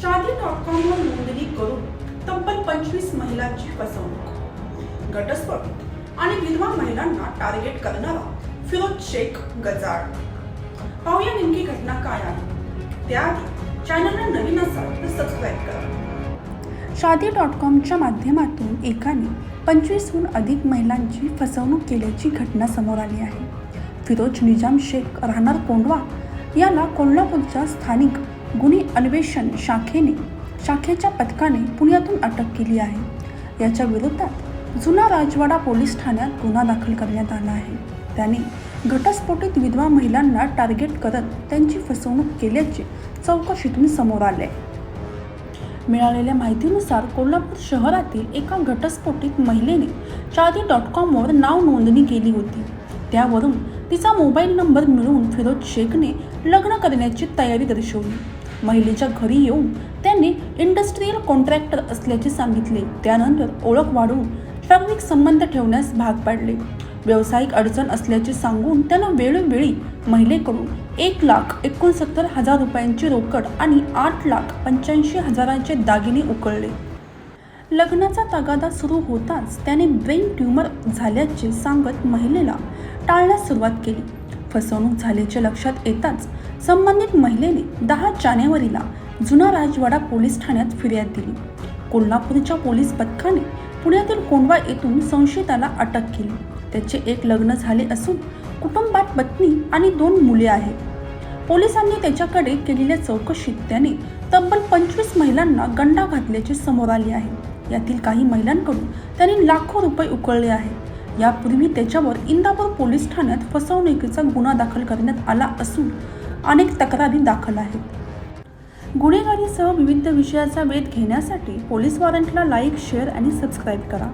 शादी dot कॉमवर नोंदणी करून तब्बल पंचवीस महिलांची फसवणूक. घटस्फोट आणि विधवा महिलांना टार्गेट करणारा फिरोज शेख गजाड पाहूया नेमकी घटना काय आहे. त्याआधी चॅनलला नवीन असाल तर सबस्क्राईब करा. शादी डॉट कॉमच्या माध्यमातून एकाने पंचवीसहून अधिक महिलांची फसवणूक केल्याची घटना समोर आली आहे. फिरोज निजाम शेख राहणार कोंडवा याला कोल्हापूरच्या स्थानिक गुन्हे अन्वेषण शाखेने शाखेच्या पथकाने पुण्यातून अटक केली आहे. याच्या विरोधात जुना राजवाडा पोलीस ठाण्यात गुन्हा दाखल करण्यात आला आहे. त्याने घटस्फोटित विधवा महिलांना टार्गेट करत त्यांची फसवणूक केल्याचे चौकशीतून समोर आले. मिळालेल्या माहितीनुसार कोल्हापूर शहरातील एका घटस्फोटित महिलेने शादी डॉट कॉमवर नाव नोंदणी केली होती. त्यावरून तिचा मोबाईल नंबर मिळवून फिरोज शेखने लग्न करण्याची तयारी दर्शवली. महिलेच्या घरी येऊन त्यांनी इंडस्ट्रीयल कॉन्ट्रॅक्टर असल्याचे सांगितले. त्यानंतर ओळख वाढवून शारीरिक संबंध ठेवण्यास भाग पाडले. व्यावसायिक अडचण असल्याचे सांगून त्यानं वेळोवेळी महिलेकडून एक लाख एकोणसत्तर हजार रुपयांची रोकड आणि आठ लाख पंच्याऐंशी हजारांचे दागिने उकळले. लग्नाचा तगादा सुरू होताच त्याने ब्रेन ट्यूमर झाल्याचे सांगत महिलेला टाळण्यास सुरुवात केली. फसवणूक झाल्याचे लक्षात येताच संबंधित महिलेने दहा जानेवारीला जुना राजवाडा पोलीस ठाण्यात फिर्याद दिली. कोल्हापूरच्या पोलीस पथकाने पुण्यातील कोंडवा येथून संशयिताला अटक केली. त्याचे एक लग्न झाले असून कुटुंबात पत्नी आणि दोन मुले आहेत. पोलिसांनी त्याच्याकडे केलेल्या चौकशीत त्याने तब्बल पंचवीस महिलांना गंडा घातल्याचे समोर आले आहे. यातील काही महिलांकडून त्यांनी लाखो रुपये उकळले आहेत. यापूर्वी त्याच्यावर इंदापूर पोलीस ठाण्यात फसवणुकीचा गुन्हा दाखल करण्यात आला असून अनेक तक्रारी दाखल आहेत. गुन्हेगारीसह विविध विषयाचा वेध घेण्यासाठी पोलीस वॉरंटला लाईक शेअर आणि सबस्क्राईब करा.